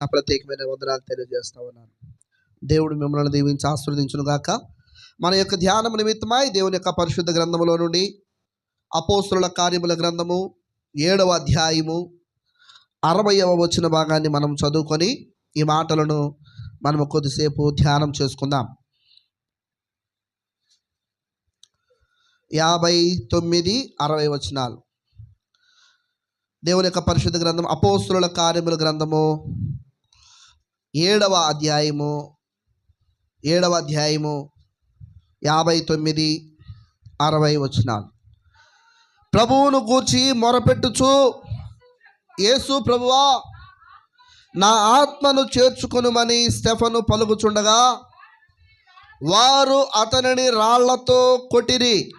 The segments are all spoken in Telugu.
నా ప్రత్యేకమైన వందనాలు తెలియజేస్తా ఉన్నాను. దేవుడు మిమ్మల్ని దీవించి ఆస్వాదించును గాక. మన యొక్క ధ్యానం నిమిత్తమై దేవుని యొక్క పరిశుద్ధ గ్రంథములో నుండి అపోస్తుల కార్యముల గ్రంథము ఏడవ అధ్యాయము అరవయవ వచ్చిన భాగాన్ని మనం చదువుకొని ఈ మాటలను మనము కొద్దిసేపు ధ్యానం చేసుకుందాం. యాభై తొమ్మిది అరవై వచనాలు. దేవుని యొక్క పరిశుద్ధ గ్రంథం అపోస్తుల కార్యముల గ్రంథము ఏడవ అధ్యాయము ఏడవ అధ్యాయము యాభై తొమ్మిది అరవై వచనాలు. ప్రభువును గూర్చి మొరపెట్టుచు యేసు ప్రభువా నా ఆత్మను చేర్చుకొనుమని స్టెఫను పలుకుచుండగా వారు అతనిని రాళ్ళతో కొట్టిరి.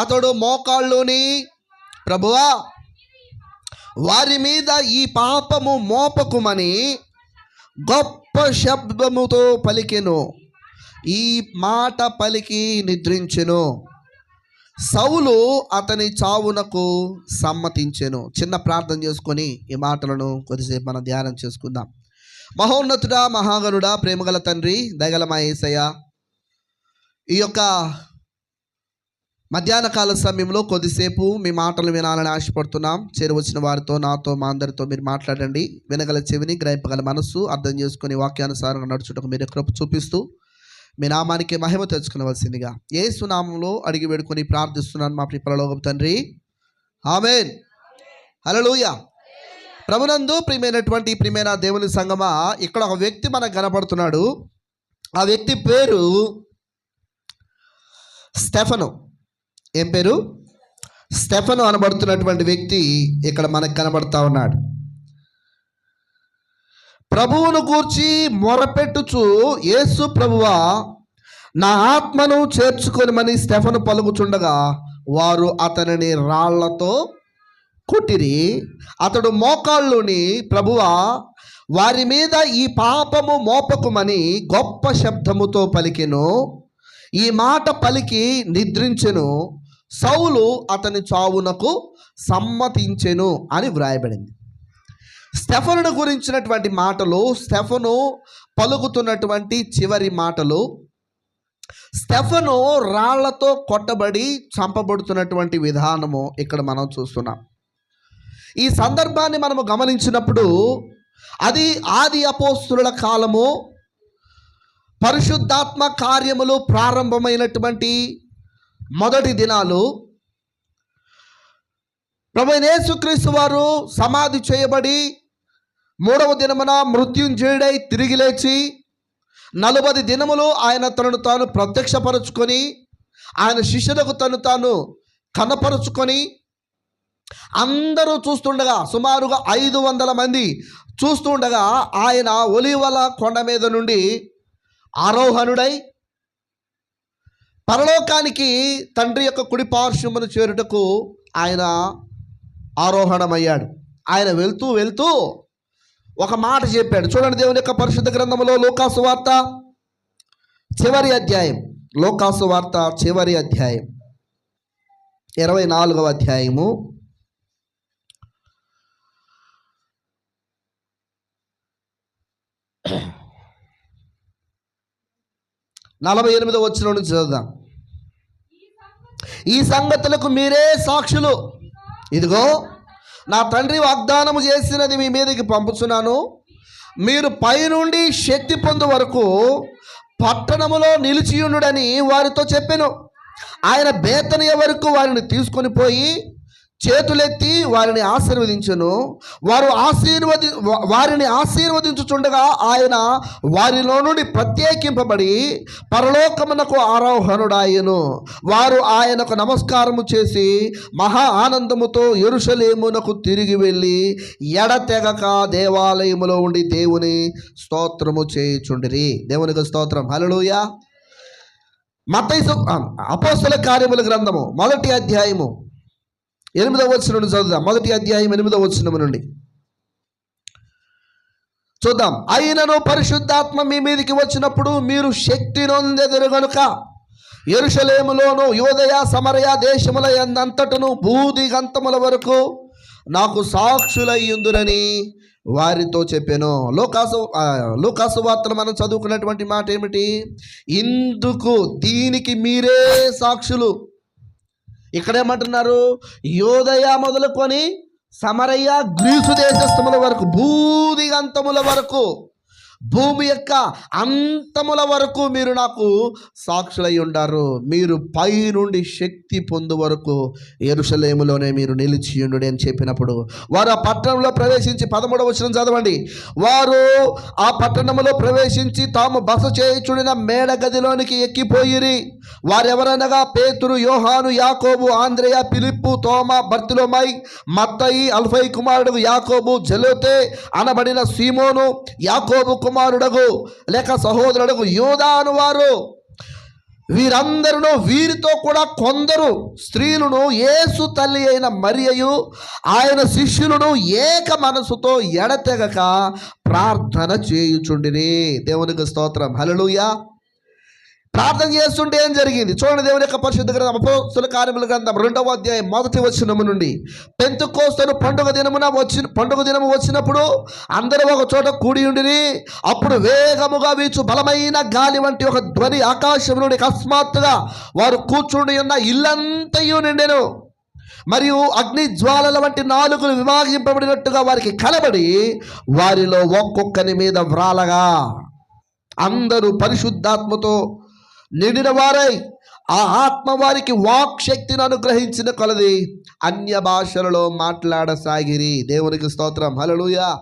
అతడు మోకాళ్ళుని ప్రభువా వారి మీద ఈ పాపము మోపకుమని గొప్ప శబ్దముతో పలికెను. ఈ మాట పలికి నిద్రించెను. సౌలు అతని చావునకు సమ్మతించెను. చిన్న ప్రార్థన చేసుకొని ఈ మాటలను కొద్దిసేపు మనం ధ్యానం చేసుకుందాం. మహోన్నతుడా మహాగనుడా ప్రేమగల తండ్రి దయగల మా ఏసయ్య. ఈ యొక్క మధ్యాహ్న కాల సమయంలో కొద్దిసేపు మీ మాటలు వినాలని ఆశపడుతున్నాం. చేరువచ్చిన వారితో నాతో మా అందరితో మీరు మాట్లాడండి. వినగల చెవిని గ్రహింపగల మనస్సు అర్థం చేసుకుని వాక్యానుసారంగా నడుచుటకు మీరు కృప చూపిస్తూ మీ నామానికి మహిమ తెచ్చుకునవలసిందిగా. ఏ సునామంలో అడిగి వేడుకొని ప్రార్థిస్తున్నాను మా ప్రిపలలోక తండ్రి. ఆమెన్. హలలుయ ప్రభునందు ప్రియమైనటువంటి ప్రియమైన దేవుని సంగమా ఇక్కడ ఒక వ్యక్తి మనకు కనపడుతున్నాడు. ఆ వ్యక్తి పేరు స్టెఫను. ఏం పేరు? స్టెఫను అనబడుతున్నటువంటి వ్యక్తి ఇక్కడ మనకు కనబడతా ఉన్నాడు. ప్రభువును గూర్చి మొరపెట్టుచు యేసు ప్రభువా నా ఆత్మను చేర్చుకొనిమని స్టెఫను పలుకుచుండగా వారు అతనిని రాళ్ళతో కుట్టిరి. అతడు మోకాళ్ళుని ప్రభువా వారి మీద ఈ పాపము మోపకుమని గొప్ప శబ్దముతో పలికెను. ఈ మాట పలికి నిద్రించెను. సౌలు అతని చావునకు సమ్మతించెను అని వ్రాయబడింది. స్టెఫనును గురించినటువంటి మాటలు స్టెఫను పలుకుతున్నటువంటి చివరి మాటలు స్టెఫను రాళ్ళతో కొట్టబడి చంపబడుతున్నటువంటి విధానము ఇక్కడ మనం చూస్తున్నాం. ఈ సందర్భాన్ని మనము గమనించినప్పుడు అది ఆది అపోస్తుల కాలము పరిశుద్ధాత్మ కార్యములు ప్రారంభమైనటువంటి మొదటి దినాలు. ప్రభు యేసుక్రీస్తు వారు సమాధి చేయబడి మూడవ దినమున మృత్యుంజయుడై తిరిగి లేచి నలభై దినములు ఆయన తనను తాను ప్రత్యక్షపరుచుకొని ఆయన శిష్యులకు తను తాను కనపరుచుకొని అందరూ చూస్తుండగా సుమారుగా ఐదు వందల మంది చూస్తుండగా ఆయన ఒలివల కొండ మీద నుండి ఆరోహణుడై పరలోకానికి తండ్రి యొక్క కుడి పార్శ్వమును చేరుటకు ఆయన ఆరోహణమయ్యాడు. ఆయన వెళ్తూ వెళ్తూ ఒక మాట చెప్పాడు. చూడండి దేవుని యొక్క పరిశుద్ధ గ్రంథంలో లోకాసు వార్త చివరి అధ్యాయం. లోకాసు వార్త చివరి అధ్యాయం. ఇరవై నాలుగవ అధ్యాయము. నలభై ఎనిమిదో వచ్చిన నుంచి చదువుదాం. ఈ సంగతులకు మీరే సాక్షులు. ఇదిగో నా తండ్రి వాగ్దానం చేసినది మీ మీదకి పంపుచున్నాను. మీరు పైనుండి శక్తి పొందు వరకు పట్టణములో నిలిచియుండుడని వారితో చెప్పాను. ఆయన బేతనీయ వరకు వారిని తీసుకొని పోయి చేతులెత్తి వారిని ఆశీర్వదించను. వారు ఆశీర్వది వారిని ఆశీర్వదించుచుండగా ఆయన వారిలో నుండి ప్రత్యేకింపబడి పరలోకమునకు ఆరోహణుడాయను. వారు ఆయనకు నమస్కారము చేసి మహా ఆనందముతో ఎరుషలేమునకు తిరిగి వెళ్ళి ఎడతెగక దేవాలయములో ఉండి దేవుని స్తోత్రము చేయుచుండిరి. దేవునికి స్తోత్రం. హల్లెలూయా. మతైసు అపోస్తల కార్యముల గ్రంథము మొదటి అధ్యాయము ఎనిమిదవ వచ్చిన నుండి చదువుదాం. మొదటి అధ్యాయం ఎనిమిదవ వచ్చిన నుండి. చూద్దాం. అయినను పరిశుద్ధాత్మ మీ మీదికి వచ్చినప్పుడు మీరు శక్తి నొందెదరు గనుక ఎరుషలేములోను యోదయ సమరయ దేశముల ఎందంతటను భూదిగంతముల వరకు నాకు సాక్షులయ్యుందురని వారితో చెప్పాను. లోకాసు లోకాసు వార్తలు మనం చదువుకున్నటువంటి మాట ఏమిటి? ఇందుకు దీనికి మీరే సాక్షులు. ఇక్కడ ఏమంటున్నారు యోదయ మొదలుకొని సమరయ్య గ్రీసు దేశస్థముల వరకు భూదిగంతముల వరకు. భూమి యొక్క అంతముల వరకు మీరు నాకు సాక్షులై ఉండారు. మీరు పై నుండి శక్తి పొందు వరకు ఎరుసలేములోనే మీరు నిలిచి ఉండు అని చెప్పినప్పుడు వారు ఆ పట్టణంలో ప్రవేశించి పదమూడవ వచనం చదవండి. వారు ఆ పట్టణంలో ప్రవేశించి తాము బస చేయుచుడిన మేడ గదిలోనికి ఎక్కిపోయిరి. వారెవరనగా పేతురు యోహాను యాకోబు ఆంధ్రయ పిలిప్పు తోమ బర్తిలోమై మత్తయి అల్ఫై కుమారుడు యాకోబు జలోతే అనబడిన సీమోను యాకోబు కుమారుడకు లేక సహోదరుడగు యోదాను వారు. వీరందరూ వీరితో కూడా కొందరు స్త్రీలను యేసు తల్లి అయిన మరియయు ఆయన శిష్యులను ఏక మనసుతో ఎడతెగక ప్రార్థన చేయుచుండిరి. దేవునికి స్తోత్రం. హలలుయా ప్రార్థన చేస్తుంటే ఏం జరిగింది? చూడండి దేవుని యొక్క పరిశుద్ధ గ్రంథం అపోస్తుల కార్యముల గ్రంథం రెండవ అధ్యాయం మొదటి వచ్చినము నుండి. పెంతుకోస్తను పండుగ దినమున వచ్చి పండుగ దినము వచ్చినప్పుడు అందరూ ఒక చోట కూడి ఉండిని అప్పుడు వేగముగా వీచు బలమైన గాలి వంటి ఒక ధ్వని ఆకాశం నుండి అకస్మాత్తుగా వారు కూర్చుండి ఉన్న ఇల్లంతయు నిండెను. మరియు అగ్ని జ్వాలల వంటి నాలుగులు విభాగింపబడినట్టుగా వారికి కలబడి వారిలో ఒక్కొక్కని మీద వ్రాలగా. అందరూ పరిశుద్ధాత్మతో నిండిన వారై. ఆ ఆత్మ వారికి వాక్ శక్తిని అనుగ్రహించిన కొలది. అన్య భాషలలో మాట్లాడసాగిరి. దేవునికి స్తోత్రం. హలలుయ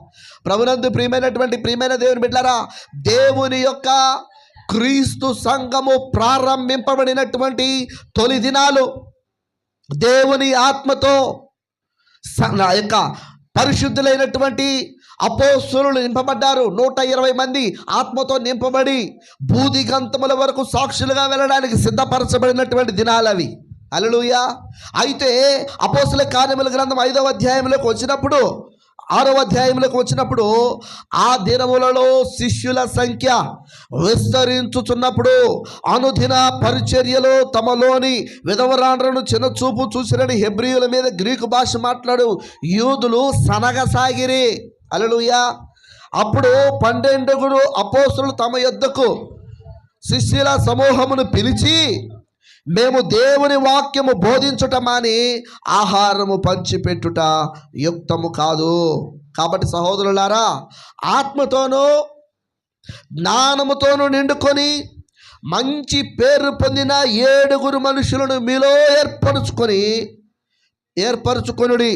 ప్రభునందు ప్రియమైనటువంటి ప్రియమైన దేవుని బిడ్డారా దేవుని యొక్క క్రీస్తు సంఘము ప్రారంభింపబడినటువంటి తొలి దినాలు దేవుని ఆత్మతో యొక్క పరిశుద్ధులైనటువంటి అపోస్తులు నింపబడ్డారు. నూట ఇరవై మంది ఆత్మతో నింపబడి భూదిగంతముల వరకు సాక్షులుగా వెళ్ళడానికి సిద్ధపరచబడినటువంటి దినాలు అవి. అలలుయా అయితే అపోసుల కార్యముల గ్రంథం ఐదవ అధ్యాయంలోకి వచ్చినప్పుడు ఆరవ అధ్యాయంలోకి వచ్చినప్పుడు ఆ దినములలో శిష్యుల సంఖ్య విస్తరించుచున్నప్పుడు అనుదిన పరిచర్యలో తమలోని విధవరాండ్రను చిన్నచూపు చూసినని హెబ్రియుల మీద గ్రీకు భాష మాట్లాడు. యూదులు సనగసాగిరి. అలలుయా అప్పుడు పన్నెండుగురు అపోసులు తమ యొద్దకు శిష్యుల సమూహమును పిలిచి మేము దేవుని వాక్యము బోధించుటమాని ఆహారము పంచిపెట్టుట యుక్తము కాదు. కాబట్టి సహోదరులారా ఆత్మతోనూ జ్ఞానముతోనూ నిండుకొని మంచి పేరు పొందిన ఏడుగురు మనుషులను మీలో ఏర్పరుచుకొని ఏర్పరచుకొనుడి.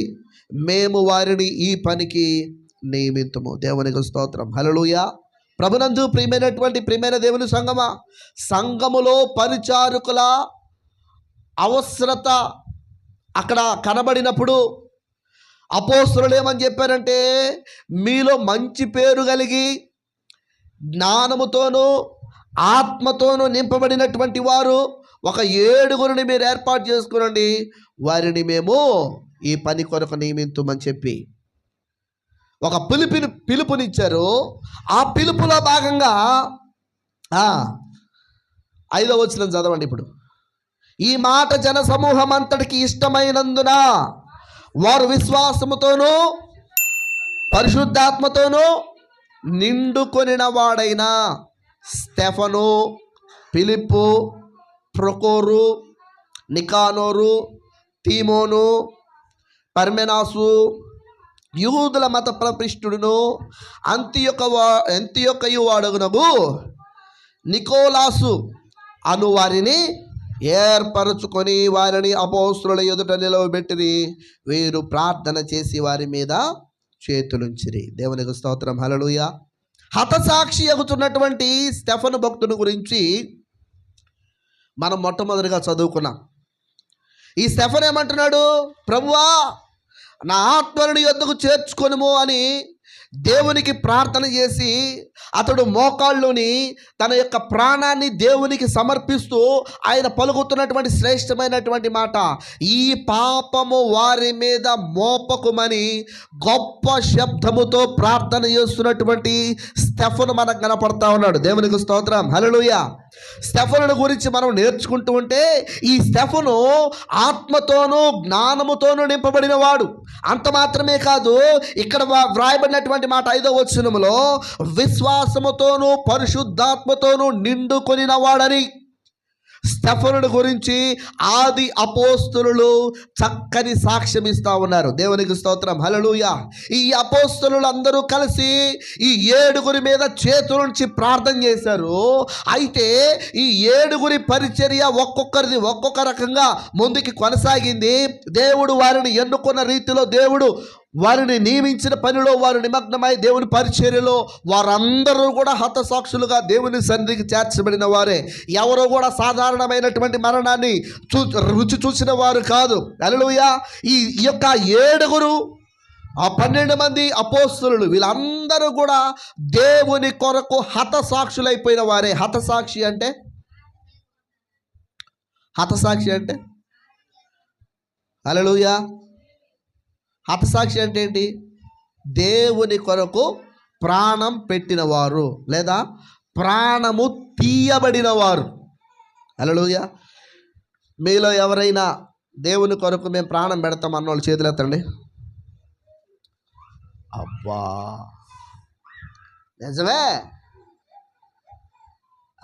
మేము వారిని ఈ పనికి నియమితము దేవునికి స్తోత్రం. హల్లెలూయా. ప్రభునందు ప్రియమైనటువంటి ప్రియమైన దేవుని సంగమా సంఘములో పరిచారకుల అవసరత అక్కడ కనబడినప్పుడు అపోస్తులు ఏమని చెప్పారంటే మీలో మంచి పేరు కలిగి జ్ఞానముతోనూ ఆత్మతోనూ నింపబడినటువంటి వారు ఒక ఏడుగురిని మీరు ఏర్పాటు చేసుకునండి వారిని మేము ఈ పని కొరకు నియమించమని చెప్పి ఒక పిలుపుని పిలుపునిచ్చారు. ఆ పిలుపులో భాగంగా ఐదో వచ్చిన చదవండి ఇప్పుడు. ఈ మాట జన సమూహం అంతటికి ఇష్టమైనందున వారు విశ్వాసముతోనూ పరిశుద్ధాత్మతోనూ నిండుకొనిన వాడైన స్టెఫను పిలిప్పు ప్రొకోరు నికానోరు తీమోను పర్మెనాసు యూదుల మత ప్రపిష్టుడును అంత్యొక వా అంత్యొకయు వాడుగునగు నికోలాసు అను వారిని ఏర్పరచుకొని వారిని అపోస్తుల ఎదుట నిలవబెట్టిరి. వీరు ప్రార్థన చేసి వారి మీద చేతులుంచిరి. దేవునికి స్తోత్రం. హలలుయ హతసాక్షి అగుతున్నటువంటి స్టెఫన్ భక్తుని గురించి మనం మొట్టమొదటిగా చదువుకున్నాం. ఈ స్టెఫన్ ఏమంటున్నాడు? ప్రభువా నా ఆత్మని యొద్దకు చేర్చుకొనుము అని దేవునికి ప్రార్థన చేసి అతడు మోకాళ్ళుని తన యొక్క ప్రాణాన్ని దేవునికి సమర్పిస్తూ ఆయన పలుకుతున్నటువంటి శ్రేష్టమైనటువంటి మాట. ఈ పాపము వారి మీద మోపకుమని గొప్ప శబ్దముతో ప్రార్థన చేస్తున్నటువంటి స్టెఫను మనకు కనపడతా ఉన్నాడు. దేవునికి స్తోత్రం. హలలుయ స్టెఫను గురించి మనం నేర్చుకుంటూ ఉంటే ఈ స్టెఫను ఆత్మతోనూ జ్ఞానముతోనూ నింపబడిన వాడు అంత మాత్రమే కాదు ఇక్కడ వ్రాయబడినటువంటి మొదటి మాట ఐదో వచనములో విశ్వాసముతోను పరిశుద్ధాత్మతోను నిండుకొనిన వాడని. స్టెఫనుడు గురించి ఆది అపోస్తులు చక్కని సాక్ష్యం ఇస్తూ ఉన్నారు. దేవునికి స్తోత్రం. హలలుయ ఈ అపోస్తులు అందరూ కలిసి ఈ ఏడుగురి మీద చేతులుంచి ప్రార్థన చేశారు. అయితే ఈ ఏడుగురి పరిచర్య ఒక్కొక్కరిది ఒక్కొక్క రకంగా ముందుకి కొనసాగింది. దేవుడు వారిని ఎన్నుకున్న రీతిలో దేవుడు వారిని నియమించిన పనిలో వారు నిమగ్నమై దేవుని పరిచర్యలో వారందరూ కూడా హతసాక్షులుగా దేవుని సన్నిధికి చేర్చబడిన వారే. ఎవరో కూడా సాధారణమైనటువంటి మరణాన్ని చూ రుచి చూసిన వారు కాదు. అలలుయ ఈ ఈ యొక్క ఏడుగురు ఆ పన్నెండు మంది అపోస్తులు వీళ్ళందరూ కూడా దేవుని కొరకు హతసాక్షులైపోయిన వారే. హతసాక్షి అంటే? హతసాక్షి అంటే? అలలుయా హతసాక్షి అంటే ఏంటి దేవుని కొరకు ప్రాణం పెట్టినవారు లేదా ప్రాణము తీయబడిన వారు అలలుయ మీలో ఎవరైనా దేవుని కొరకు మేము ప్రాణం పెడతాం అన్న వాళ్ళు చేతులు ఎత్తండి. అబ్బా! నిజమే?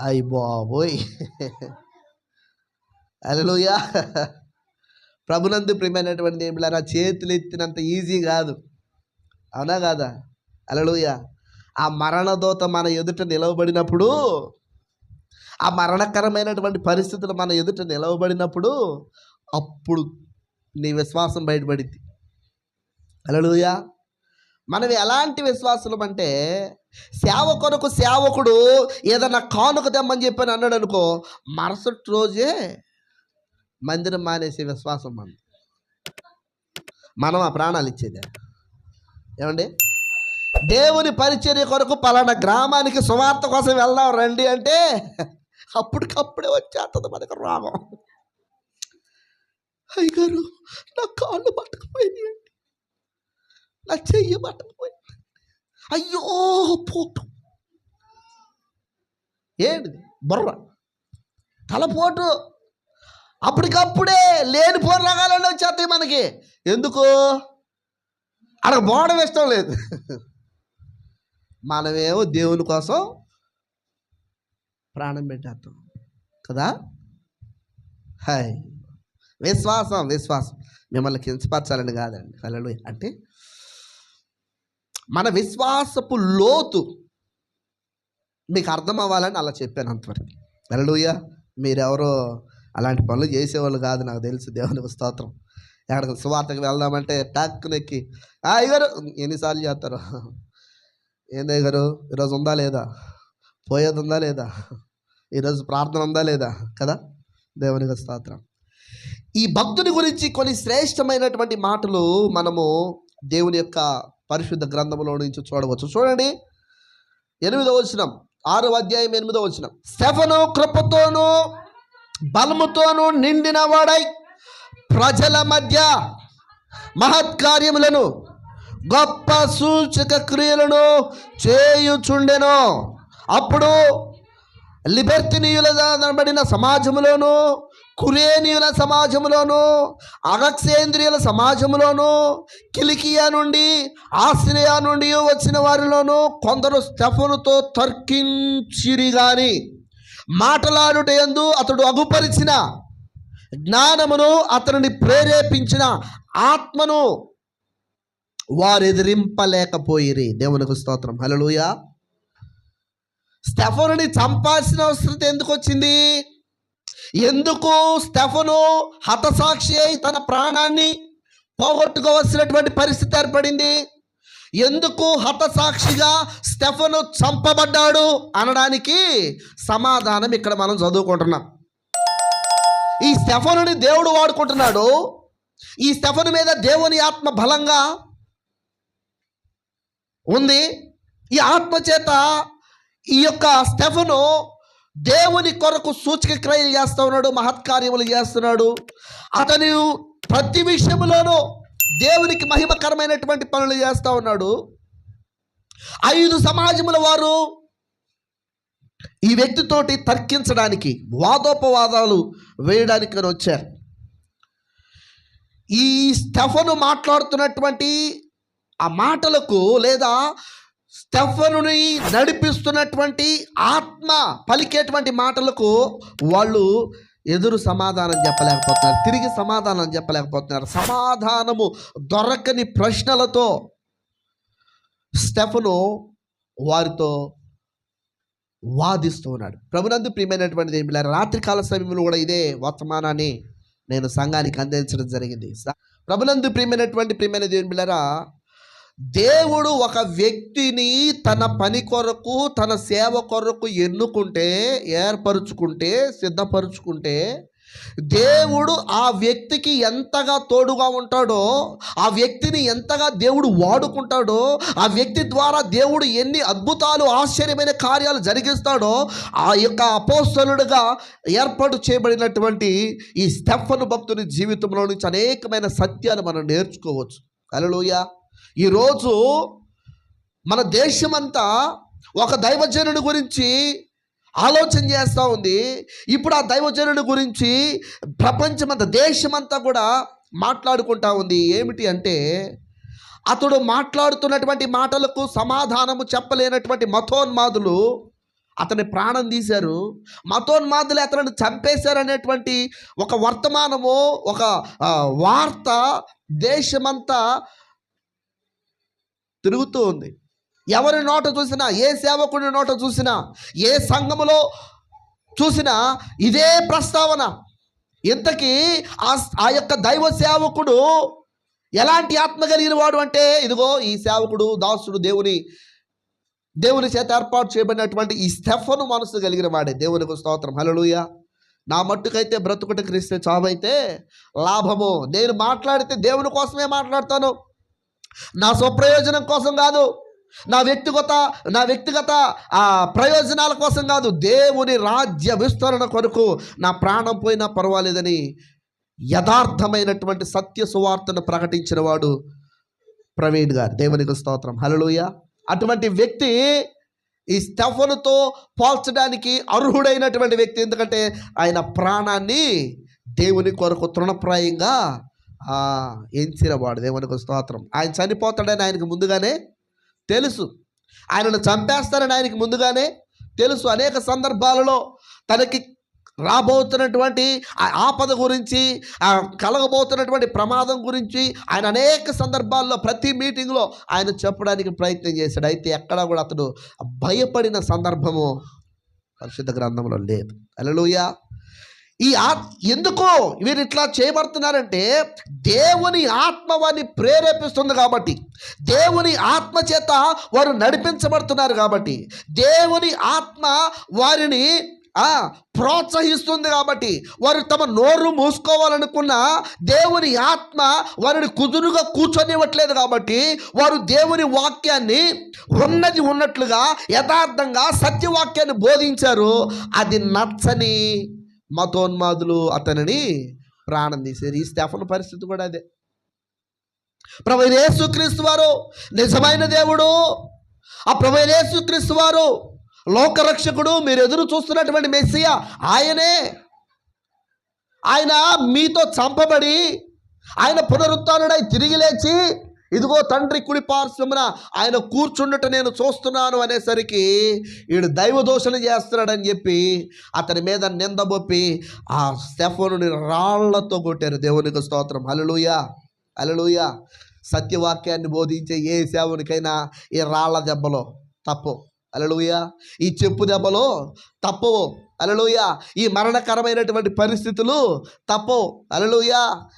అయ్యి బాబోయ్. అలలుయా ప్రభునందు ప్రియమైనటువంటి దేవులారా చేతులు ఎత్తినంత ఈజీ కాదు. అవునా కాదా? అలలుయ ఆ మరణదోత మన ఎదుట నిలవబడినప్పుడు ఆ మరణకరమైనటువంటి పరిస్థితులు మన ఎదుట నిలవబడినప్పుడు అప్పుడు నీ విశ్వాసం బయటపడింది. అలలుయ మనం ఎలాంటి విశ్వాసం అంటే సేవకొరకు సేవకుడు ఏదన్నా కానుక తెమ్మని చెప్పని అన్నాడు అనుకో మరుసటి రోజే మందిరం మానేసే విశ్వాసం మనం మనం ఆ ప్రాణాలు ఇచ్చేదే. ఏమండి? దేవుని పరిచర్య కొరకు పలానా గ్రామానికి సువార్త కోసం వెళ్దాం రండి అంటే అప్పటికప్పుడే వచ్చేస్తుంది మనకు రోగం. అయ్యగారు నా కాళ్ళు పట్టకపోయింది నా చెయ్యి పట్టకపోయింది. అయ్యో పోటు. ఏంటిది? బుర్ర. తలపోటు అప్పటికప్పుడే లేని పోరు రకాలన్నీ వచ్చేస్తాయి మనకి. ఎందుకు? అక్కడ బోడం ఇష్టం లేదు. మనమేమో దేవుని కోసం ప్రాణం పెట్టేస్తాం. కదా? హాయ్ విశ్వాసం విశ్వాసం. మిమ్మల్ని కించపరచాలని కాదండి. కలలు అంటే మన విశ్వాసపు లోతు మీకు అర్థం అవ్వాలని అలా చెప్పాను అంతవరకు. హలోయ మీరెవరో అలాంటి పనులు చేసేవాళ్ళు కాదు నాకు తెలుసు. దేవుని స్తోత్రం. ఎక్కడికి సువార్తకు వెళ్దామంటే టాక్ నెక్కి "ఆ, అయ్యగారు ఎన్నిసార్లు చేస్తారు? ఏంది గారు ఈరోజు ఉందా లేదా? పోయేది ఉందా లేదా? ఈరోజు ప్రార్థన ఉందా లేదా? కదా? దేవునికి స్తోత్రం. ఈ భక్తుని గురించి కొన్ని శ్రేష్టమైనటువంటి మాటలు మనము దేవుని యొక్క పరిశుద్ధ గ్రంథంలో నుంచి చూడవచ్చు. చూడండి. ఎనిమిదో వచనం. ఆరో అధ్యాయం ఎనిమిదో వచనం. స్టెఫను కృపతోనూ బలముతోను నిండిన వాడై ప్రజల మధ్య మహత్కార్యములను గొప్ప సూచక క్రియలను చేయుచుండెను. అప్పుడు లిబర్తినీయులబడిన సమాజములోను కురేనీయుల సమాజంలోనూ అగక్సేంద్రియుల సమాజంలోనూ కిలికియా నుండి ఆశ్రయా నుండి వచ్చిన వారిలోను కొందరు స్టెఫనుతో తర్కించిరి గాని. మాటలాడుటయందు అతడు అగుపరిచిన జ్ఞానమును అతనిని ప్రేరేపించిన ఆత్మను వారు ఎదిరింపలేకపోయిరి దేవునికి స్తోత్రం. హల్లెలూయా. స్టెఫనుని చంపాల్సిన అవసరం ఎందుకు వచ్చింది ఎందుకు స్టెఫను హతసాక్షి అయి తన ప్రాణాన్ని పోగొట్టుకోవాల్సినటువంటి పరిస్థితి ఏర్పడింది? ఎందుకు హతసాక్షిగా స్టెఫను చంపబడ్డాడు అనడానికి సమాధానం ఇక్కడ మనం చదువుకుంటున్నాం. ఈ స్టెఫనుని దేవుడు వాడుకుంటున్నాడు. ఈ స్టెఫను మీద దేవుని ఆత్మ బలంగా ఉంది. ఈ ఆత్మ చేత ఈ యొక్క స్టెఫను దేవుని కొరకు సూచిక క్రియలు చేస్తూ ఉన్నాడు మహత్కార్యములు చేస్తున్నాడు. అతను ప్రతి విషయంలోనూ దేవునికి మహిమకరమైనటువంటి పనులు చేస్తూ ఉన్నాడు. ఐదు సమాజముల వారు ఈ వ్యక్తితోటి తర్కించడానికి వాదోపవాదాలు వేయడానికి వచ్చారు. ఈ స్టెఫను మాట్లాడుతున్నటువంటి ఆ మాటలకు లేదా స్టెఫనుని నడిపిస్తున్నటువంటి ఆత్మ పలికేటువంటి మాటలకు వాళ్ళు ఎదురు సమాధానం చెప్పలేకపోతున్నారు తిరిగి సమాధానం చెప్పలేకపోతున్నారు. సమాధానము దొరకని ప్రశ్నలతో స్టెఫను వారితో వాదిస్తూ ఉన్నాడు. ప్రభునందు ప్రియమైనటువంటిది ఏమి రాత్రికాల సమయంలో కూడా ఇదే వర్తమానాన్ని నేను సంఘానికి అందించడం జరిగింది. ప్రభునందు ప్రియమైనటువంటి ప్రియమైన దేవుని బిళ్ళరా దేవుడు ఒక వ్యక్తిని తన పని కొరకు తన సేవ కొరకు ఎన్నుకుంటే ఏర్పరుచుకుంటే సిద్ధపరుచుకుంటే దేవుడు ఆ వ్యక్తికి ఎంతగా తోడుగా ఉంటాడో ఆ వ్యక్తిని ఎంతగా దేవుడు వాడుకుంటాడో ఆ వ్యక్తి ద్వారా దేవుడు ఎన్ని అద్భుతాలు ఆశ్చర్యమైన కార్యాలు జరిగిస్తాడో ఆ యొక్క అపోస్తలుడుగా ఏర్పాటు చేయబడినటువంటి ఈ స్టెఫను భక్తుని జీవితంలో నుంచి అనేకమైన సత్యాలు మనం నేర్చుకోవచ్చు. అలలోయ ఈరోజు మన దేశమంతా ఒక దైవజనుడి గురించి ఆలోచన చేస్తూ ఉంది. ఇప్పుడు ఆ దైవజనుడి గురించి ప్రపంచమంతా దేశమంతా కూడా మాట్లాడుకుంటా ఉంది. ఏమిటి అంటే అతడు మాట్లాడుతున్నటువంటి మాటలకు సమాధానము చెప్పలేనటువంటి మతోన్మాదులు అతని ప్రాణం తీశారు. మతోన్మాదులు అతను చంపేశారు అనేటువంటి ఒక వర్తమానము ఒక వార్త దేశమంతా తిరుగుతూ ఉంది. ఎవరి నోట చూసినా ఏ సేవకుడి నోట చూసినా ఏ సంఘములో చూసినా ఇదే ప్రస్తావన. ఇంతకీ ఆ ఆ యొక్క దైవ సేవకుడు ఎలాంటి ఆత్మ కలిగిన వాడు అంటే ఇదిగో ఈ సేవకుడు దాసుడు దేవుని దేవుని చేత ఏర్పాటు చేయబడినటువంటి ఈ స్టెఫను మనసు కలిగిన వాడే. దేవునికి స్తోత్రం. హలలుయ నా మట్టుకైతే బ్రతుకుట క్రీస్తు చావైతే లాభము. నేను మాట్లాడితే దేవుని కోసమే మాట్లాడతాను. నా స్వప్రయోజనం కోసం కాదు నా వ్యక్తిగత నా వ్యక్తిగత ఆ ప్రయోజనాల కోసం కాదు దేవుని రాజ్య విస్తరణ కొరకు నా ప్రాణం పోయినా పర్వాలేదని యథార్థమైనటువంటి సత్య సువార్తను ప్రకటించిన వాడు ప్రవీణ్ గారు. దేవునికి స్తోత్రం. హలలుయ అటువంటి వ్యక్తి ఈ స్టెఫనుతో పోల్చడానికి అర్హుడైనటువంటి వ్యక్తి. ఎందుకంటే ఆయన ప్రాణాన్ని దేవుని కొరకు తృణప్రాయంగా ఎంచినవాడు దేవునికి స్తోత్రం. ఆయన చనిపోతాడని ఆయనకు ముందుగానే తెలుసు. ఆయనను చంపేస్తారని ఆయనకి ముందుగానే తెలుసు. అనేక సందర్భాలలో తనకి రాబోతున్నటువంటి ఆ ఆపద గురించి ఆ కలగబోతున్నటువంటి ప్రమాదం గురించి ఆయన అనేక సందర్భాల్లో ప్రతి మీటింగ్లో ఆయన చెప్పడానికి ప్రయత్నం చేశాడు. అయితే ఎక్కడా కూడా అతడు భయపడిన సందర్భము పరిశుద్ధ గ్రంథంలో లేదు. అలలుయా ఈ ఆత్ ఎందుకు వీరు ఇట్లా చేయబడుతున్నారంటే దేవుని ఆత్మ వారిని ప్రేరేపిస్తుంది కాబట్టి. దేవుని ఆత్మ చేత వారు నడిపించబడుతున్నారు కాబట్టి. దేవుని ఆత్మ వారిని ప్రోత్సహిస్తుంది కాబట్టి. వారు తమ నోరు మూసుకోవాలనుకున్న దేవుని ఆత్మ వారిని కుదురుగా కూర్చొనివ్వట్లేదు కాబట్టి. వారు దేవుని వాక్యాన్ని ఉన్నది ఉన్నట్లుగా యథార్థంగా సత్యవాక్యాన్ని బోధించారు. అది నచ్చని మతోన్మాదులు అతనిని ప్రాణం తీశారు ఈ స్టెఫన్ పరిస్థితి కూడా అదే. ప్రభు యేసుక్రీస్తు వారు నిజమైన దేవుడు. ఆ ప్రభు యేసుక్రీస్తు వారు లోకరక్షకుడు. మీరు ఎదురు చూస్తున్నటువంటి మెస్సియా ఆయనే. ఆయన మీతో చంపబడి ఆయన పునరుత్డై తిరిగి లేచి ఇదిగో తండ్రి కుడి పార్శ్వమున ఆయన కూర్చుండట నేను చూస్తున్నాను అనేసరికి వీడు దైవ దోషణ చేస్తున్నాడని చెప్పి అతని మీద నిందబొప్పి ఆ స్టెఫోనుని రాళ్ళతో కొట్టారు. దేవునికి స్తోత్రం. అలలుయ అలలుయ సత్యవాక్యాన్ని బోధించే ఏ సేవునికైనా ఈ రాళ్ళ దెబ్బలో తప్పు అలలుయ ఈ చెప్పు దెబ్బలో తప్పవు. అలలోయ ఈ మరణకరమైనటువంటి పరిస్థితులు తప్పవు. అలలోయ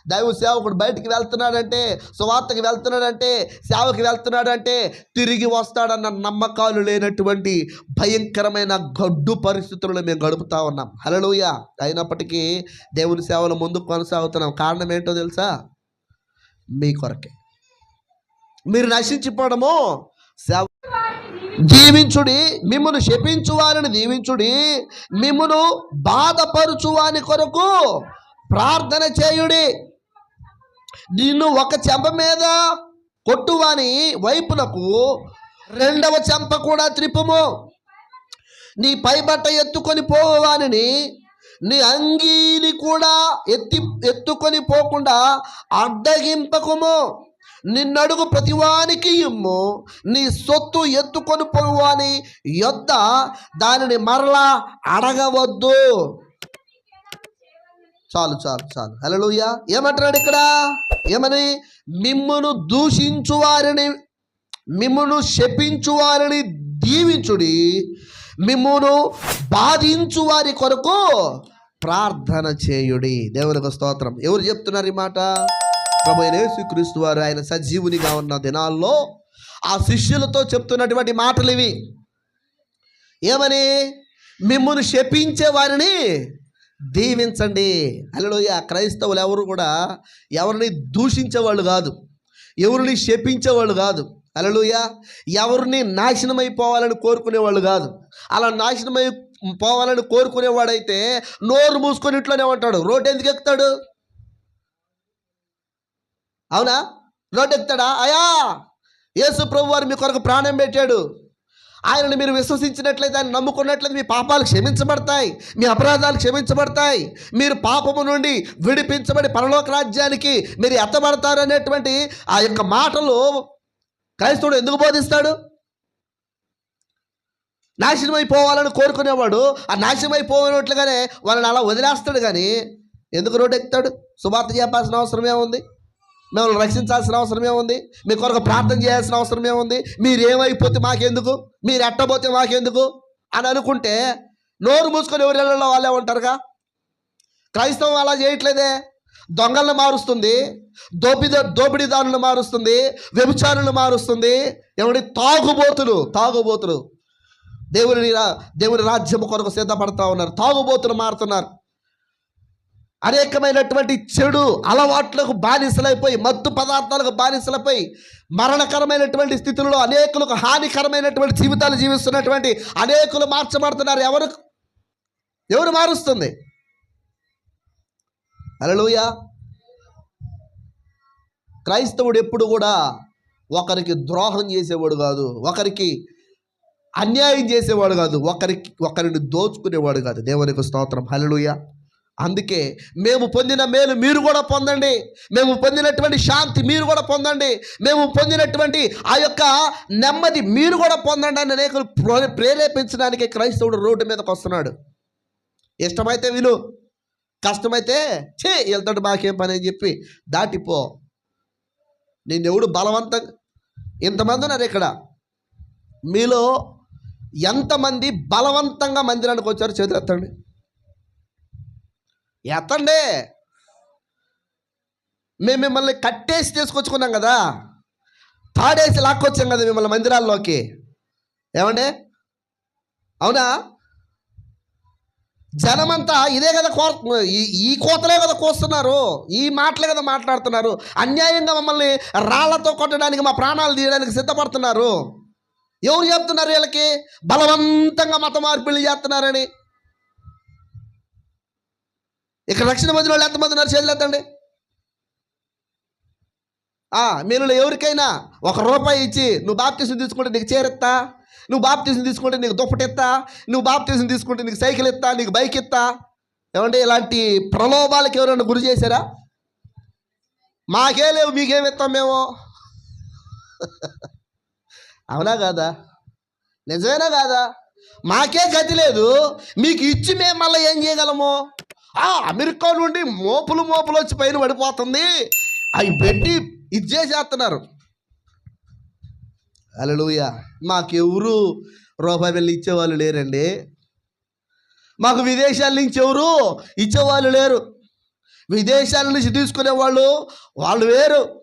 దైవ సేవకుడు బయటికి వెళ్తున్నాడంటే సువార్తకి వెళ్తున్నాడంటే సేవకి వెళ్తున్నాడంటే తిరిగి వస్తాడన్న నమ్మకాలు లేనటువంటి భయంకరమైన గడ్డు పరిస్థితులను మేము గడుపుతా ఉన్నాం. అలలోయ అయినప్పటికీ దేవుని సేవలు ముందుకు కొనసాగుతున్నాం. కారణం ఏంటో తెలుసా? మీ కొరకే. మీరు నశించిపోవడము సేవ దీవించుడి మిమ్మను శపించు వారిని దీవించుడి మిమ్మను బాధపరుచు వాని కొరకు ప్రార్థన చేయుడి. నిన్ను ఒక చెంప మీద కొట్టువాని వైపునకు రెండవ చెంప కూడా త్రిప్పుము నీ పైబట్ట ఎత్తుకొని పోవానిని నీ అంగీని కూడా ఎత్తి ఎత్తుకొని పోకుండా అడ్డగింపకుము. నిన్నడుగు ప్రతివానికి ఇమ్ము నీ సొత్తు ఎత్తుకొని పోవాని యొద్ద దానిని మరలా అడగవద్దు. చాలు చాలు చాలు. హలోయ ఏమంటున్నాడు ఇక్కడ? ఏమని? మిమ్మును దూషించు వారిని మిమ్మును శపించు వారిని దీవించుడి మిమ్మును బాధించు వారి కొరకు ప్రార్థన చేయుడి. దేవునికి స్తోత్రం. ఎవరు చెప్తున్నారు ఈ మాట? ప్రభు అయిన వారు ఆయన సజీవునిగా ఉన్న దినాల్లో ఆ శిష్యులతో చెప్తున్నటువంటి మాటలు ఇవి. ఏమని? మిమ్మల్ని శపించే వారిని దీవించండి. అలలోయ క్రైస్తవులు ఎవరు కూడా ఎవరిని దూషించేవాళ్ళు కాదు. ఎవరిని శపించేవాళ్ళు కాదు. అలలుయ ఎవరిని నాశనమైపోవాలని కోరుకునేవాళ్ళు కాదు. అలా నాశనమై పోవాలని కోరుకునేవాడైతే నోరు మూసుకొని ఇంట్లోనే ఉంటాడు. రోడ్డు ఎందుకు ఎక్కుతాడు? అవునా? రోడ్డెత్తాడా అయా యేసు ప్రభు వారు మీ కొరకు ప్రాణం పెట్టాడు. ఆయనను మీరు విశ్వసించినట్లయితే ఆయన నమ్ముకున్నట్లయితే మీ పాపాలు క్షమించబడతాయి. మీ అపరాధాలు క్షమించబడతాయి. మీరు పాపము నుండి విడిపించబడి పరలోక రాజ్యానికి మీరు ఎత్తబడతారు అనేటువంటి ఆ యొక్క మాటలు క్రైస్తవుడు ఎందుకు బోధిస్తాడు? నాశనం అయిపోవాలని కోరుకునేవాడు ఆ నాశనం అయిపోయినట్లుగానే వాళ్ళని అలా వదిలేస్తాడు కానీ ఎందుకు రోడ్డు ఎక్కుతాడు శుభార్త చెప్పాల్సిన అవసరం ఏముంది మిమ్మల్ని రక్షించాల్సిన అవసరం ఏముంది? మీ కొరకు ప్రార్థన చేయాల్సిన అవసరమే ఉంది మీరు ఏమైపోతే మాకెందుకు? మీరు ఎట్టబోతే మాకెందుకు? అని అనుకుంటే నోరు మూసుకొని ఎవరిలో వాళ్ళే ఉంటారుగా? క్రైస్తవం అలా చేయట్లేదే? దొంగలను మారుస్తుంది దోపిద దోపిడీదారులను మారుస్తుంది వ్యభిచారులను మారుస్తుంది. ఎవడి తాగుబోతులు తాగుబోతులు. దేవుని రా- దేవుని రాజ్యం కొరకు సిద్ధపడతా ఉన్నారు. తాగుబోతులు మారుతున్నారు. అనేకమైనటువంటి చెడు అలవాట్లకు బానిసలైపోయి మత్తు పదార్థాలకు బానిసలపై మరణకరమైనటువంటి స్థితుల్లో అనేకులకు హానికరమైనటువంటి జీవితాలు జీవిస్తున్నటువంటి అనేకులు మార్చబడుతున్నారు. ఎవరు? ఎవరు మారుస్తుంది? అలలుయా క్రైస్తవుడు ఎప్పుడు కూడా ఒకరికి ద్రోహం చేసేవాడు కాదు ఒకరికి అన్యాయం చేసేవాడు కాదు ఒకరికి ఒకరిని దోచుకునేవాడు కాదు. దేవునికి స్తోత్రం. హలలుయా అందుకే మేము పొందిన మేలు మీరు కూడా పొందండి. మేము పొందినటువంటి శాంతి మీరు కూడా పొందండి. మేము పొందినటువంటి ఆ యొక్క నెమ్మది మీరు కూడా పొందండి అని అనేకులు ప్రేరేపించడానికి క్రైస్తవుడు రోడ్డు మీదకి వస్తున్నాడు. ఇష్టమైతే విను. కష్టమైతే చే వెళ్తాడు మాకేం పని అని చెప్పి దాటిపో. ఎవడు బలవంతం ఇంతమంది ఉన్నారు ఇక్కడ. మీలో ఎంతమంది బలవంతంగా మందిరానికి వచ్చారు చేతులు ఎత్తండి. మేము మిమ్మల్ని కట్టేసి తీసుకొచ్చుకున్నాం కదా. తాడేసి లాక్కొచ్చాం కదా మిమ్మల్ని మందిరాల్లోకి. ఏమండి? అవునా? జనమంతా ఇదే కదా కో ఈ- ఈ కోతలే కదా కోస్తున్నారు. ఈ మాటలే కదా మాట్లాడుతున్నారు. అన్యాయంగా మమ్మల్ని రాళ్ళతో కొట్టడానికి మా ప్రాణాలు తీయడానికి సిద్ధపడుతున్నారు. ఎవరు చెప్తున్నారు వీళ్ళకి? బలవంతంగా మత మార్పిళ్ళు చేస్తున్నారని. ఇక్కడ రక్షణ పొందిన వాళ్ళు ఎంతమంది ఉన్నారు చేతులు ఎత్తండి? ఆ, మీలో ఎవరికైనా ఒక రూపాయి ఇచ్చి నువ్వు బాప్తీసం తీసుకుంటే నీకు చేరెత్తా? నువ్వు బాప్తీసం తీసుకుంటే నీకు దుప్పటిస్తా నువ్వు బాప్తీసం తీసుకుంటే నీకు సైకిల్ ఇస్తా నీకు బైక్ ఇస్తా ఏమంటే ఇలాంటి ప్రలోభాలకు ఎవరైనా గురి చేశారా? మాకే లేవు మీకేం ఇస్తాం మేము? అవునా కాదా? నిజమేనా కాదా? మాకే గతి లేదు మీకు ఇచ్చి మేము మళ్ళీ ఏం చేయగలము? ఆ అమెరికా నుండి మోపులు మోపులు వచ్చి పైన పడిపోతుంది. అవి పెట్టి ఇది చేసేస్తున్నారు. అలలుయ మాకెవరు రూపాయి వెళ్ళి ఇచ్చేవాళ్ళు లేరండి. మాకు విదేశాల నుంచి ఎవరు ఇచ్చేవాళ్ళు లేరు. విదేశాల నుంచి తీసుకునే వాళ్ళు వాళ్ళు వేరు.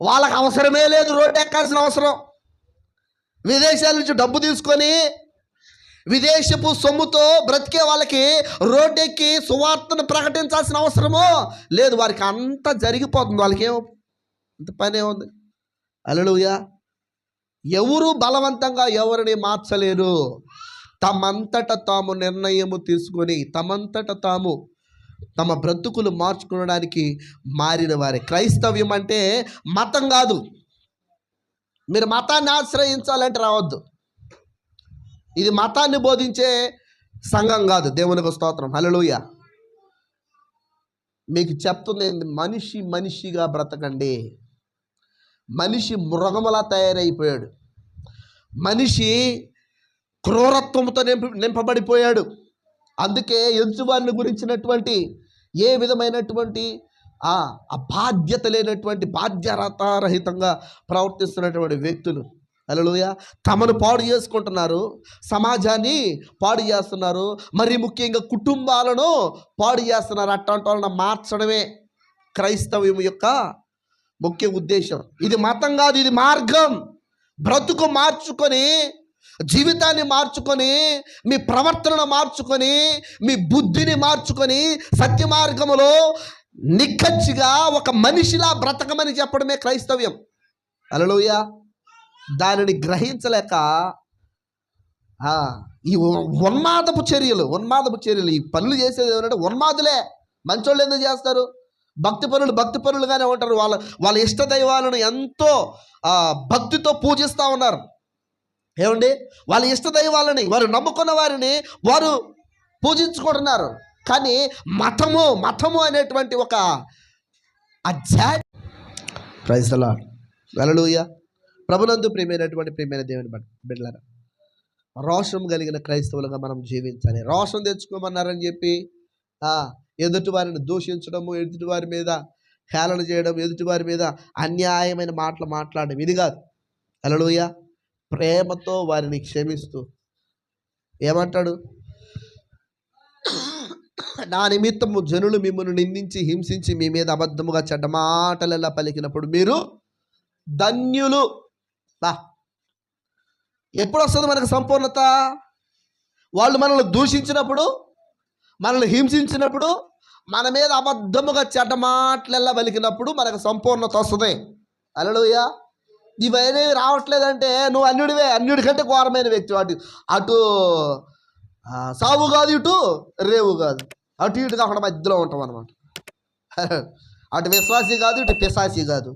వాళ్ళకి అవసరమే లేదు రోడ్డు ఎక్కాల్సిన అవసరం. విదేశాల నుంచి డబ్బు తీసుకొని విదేశపు సొమ్ముతో బ్రతికే వాళ్ళకి రోడ్డెక్కి సువార్తను ప్రకటించాల్సిన అవసరమో లేదు. వారికి అంతా జరిగిపోతుంది. వాళ్ళకి అంత పని ఏముంది? అలలుయా ఎవరు బలవంతంగా ఎవరిని మార్చలేరు? తమంతట తాము నిర్ణయము తీసుకొని తమంతట తాము తమ బ్రతుకులు మార్చుకోవడానికి మారిన వారే. క్రైస్తవ్యం అంటే మతం కాదు. మీరు మతాన్ని ఆశ్రయించాలంటే రావద్దు. ఇది మతాన్ని బోధించే సంఘం కాదు. దేవునికి స్తోత్రం. హల్లెలూయా. మీకు చెప్తుంది మనిషి మనిషిగా బ్రతకండి. మనిషి మృగములా తయారైపోయాడు. మనిషి క్రూరత్వంతో నింప నింపబడిపోయాడు. అందుకే ఎదుటివారిని గురించినటువంటి ఏ విధమైనటువంటి ఆ బాధ్యత లేనటువంటి బాధ్యతారహితంగా ప్రవర్తిస్తున్నటువంటి వ్యక్తులు అలలోయ తమను పాడు చేసుకుంటున్నారు. సమాజాన్ని పాడు చేస్తున్నారు. మరి ముఖ్యంగా కుటుంబాలను పాడు చేస్తున్నారు. అట్లాంటి వాళ్ళని మార్చడమే క్రైస్తవ్యం యొక్క ముఖ్య ఉద్దేశం. ఇది మతం కాదు ఇది మార్గం. బ్రతుకు మార్చుకొని జీవితాన్ని మార్చుకొని మీ ప్రవర్తనను మార్చుకొని మీ బుద్ధిని మార్చుకొని సత్య మార్గములో నిక్కచ్చిగా ఒక మనిషిలా బ్రతకమని చెప్పడమే క్రైస్తవ్యం. అలలోయ దానిని గ్రహించలేక ఈ ఉన్మాదపు చర్యలు ఉన్మాదపు చర్యలు ఈ పనులు చేసేది ఏమంటే ఉన్మాదులే. మంచోళ్ళు ఎందుకు చేస్తారు? భక్తి పనులు భక్తి పనులుగానే ఉంటారు. వాళ్ళ వాళ్ళ ఇష్ట దైవాలను ఎంతో భక్తితో పూజిస్తూ ఉన్నారు. ఏమండి? వాళ్ళ ఇష్ట దైవాలని వారు నమ్ముకున్న వారిని వారు పూజించుకుంటున్నారు. కానీ మతము మతము అనేటువంటి ఒక అధ్యాయ. ప్రైజ్ అలా వెలలుయ ప్రభునందు ప్రియమైనటువంటి ప్రియమైన దేవుని బిడ్డలారా రోషం కలిగిన క్రైస్తవులుగా మనం జీవించాలి. రోషం తెచ్చుకోమన్నారని చెప్పి ఎదుటి వారిని దూషించడము ఎదుటి వారి మీద హేళన చేయడం ఎదుటి వారి మీద అన్యాయమైన మాటలు మాట్లాడడం ఇది కాదు. అలలోయ ప్రేమతో వారిని క్షమిస్తూ. ఏమంటాడు? నా నిమిత్తము జనులు మిమ్మల్ని నిందించి హింసించి మీ మీద అబద్ధముగా చెడ్డ మాటలెలా పలికినప్పుడు మీరు ధన్యులు. బా ఎప్పుడు వస్తుంది మనకు సంపూర్ణత? వాళ్ళు మనల్ని దూషించినప్పుడు మనల్ని హింసించినప్పుడు మన మీద అబద్ధముగా చెడ్డ మాటలెల్లా పలికినప్పుడు మనకు సంపూర్ణత వస్తుంది. అలడుయ్యా ఇవన్నీ రావట్లేదంటే నువ్వు అన్యుడివే అన్యుడి కంటే ఘోరమైన వ్యక్తి అటు అటు సావు కాదు ఇటు రేవు కాదు. అటు ఇటు కాకుండా మధ్యలో ఉంటాం అనమాట అటు విశ్వాసి కాదు ఇటు పిశాసి కాదు.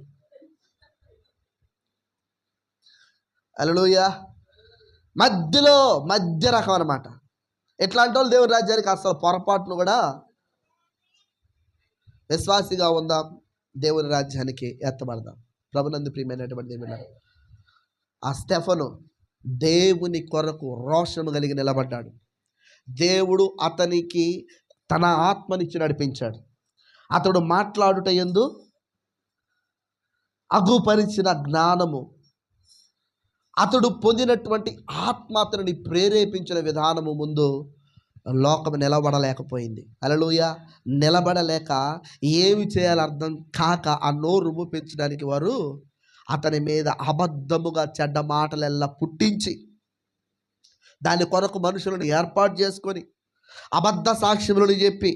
అలలుయ్యా మధ్యలో మధ్య రకం అనమాట ఎట్లాంటి వాళ్ళు దేవుని రాజ్యానికి అసలు పొరపాటును కూడా విశ్వాసిగా ఉందాం దేవుని రాజ్యానికి ఎత్తబడదాం. ప్రభునందు ప్రియమైనటువంటి దేవుడు ఆ స్టెఫను దేవుని కొరకు రోషము కలిగి నిలబడ్డాడు. దేవుడు అతనికి తన ఆత్మనిచ్చి నడిపించాడు. అతడు మాట్లాడుట ఎందు అగుపరిచిన జ్ఞానము అతడు పొందినటువంటి ఆత్మ అతనిని ప్రేరేపించిన విధానము ముందు లోకం నిలబడలేకపోయింది. అలలోయ నిలబడలేక ఏమి చేయాలో అర్థం కాక ఆ నోరు పెంచడానికి వారు అతని మీద అబద్ధముగా చెడ్డ మాటలెల్లా పుట్టించి దాని కొరకు మనుషులను ఏర్పాటు చేసుకొని అబద్ధ సాక్ష్యములను చెప్పి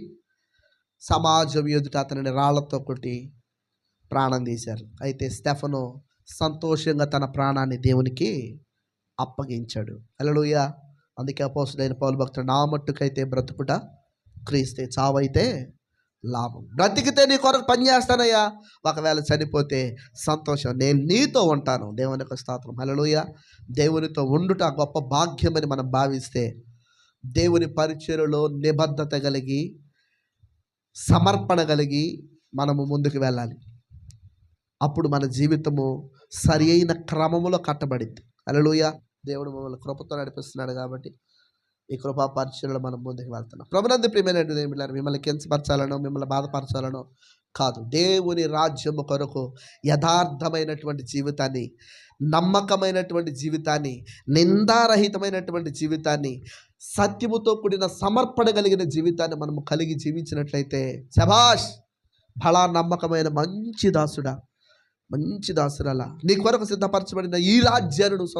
సమాజం ఎదుట అతనిని రాళ్ళతో కొట్టి ప్రాణం తీశారు. అయితే స్టెఫను సంతోషంగా తన ప్రాణాన్ని దేవునికి అప్పగించాడు. అలలుయ అందుకే అపోసుడైన పౌలు భక్తుడు నా మట్టుకైతే బ్రతుకుట క్రీస్తే చావైతే లాభం. బ్రతికితే నీ కొరకు పనిచేస్తానయ్యా ఒకవేళ చనిపోతే సంతోషం. నేను నీతో ఉంటాను. దేవుని యొక్క స్తోత్రం. హలలుయ దేవునితో ఉండుట గొప్ప భాగ్యమని మనం భావిస్తే దేవుని పరిచయలో నిబద్ధత కలిగి సమర్పణ కలిగి మనము ముందుకు వెళ్ళాలి. అప్పుడు మన జీవితము సరి అయిన క్రమములో కట్టబడింది. అలలుయ దేవుడు మమ్మల్ని కృపతో నడిపిస్తున్నాడు కాబట్టి ఈ కృపా పరిచయంలో మనం ముందుకు వెళ్తున్నాం. ప్రభునందు ప్రియమైనటువంటి దేవుని మిమ్మల్ని కించపరచాలనో మిమ్మల్ని బాధపరచాలనో కాదు. దేవుని రాజ్యము కొరకు యథార్థమైనటువంటి జీవితాన్ని నమ్మకమైనటువంటి జీవితాన్ని నిందారహితమైనటువంటి జీవితాన్ని సత్యముతో కూడిన సమర్పణ కలిగిన జీవితాన్ని మనము కలిగి జీవించినట్లయితే శభాష్! బలా నమ్మకమైన మంచి దాసుడా. మంచి దాసురాల. నీ కొరకు సిద్ధపరచబడిన ఈ రాజ్యాన్ని నువ్వు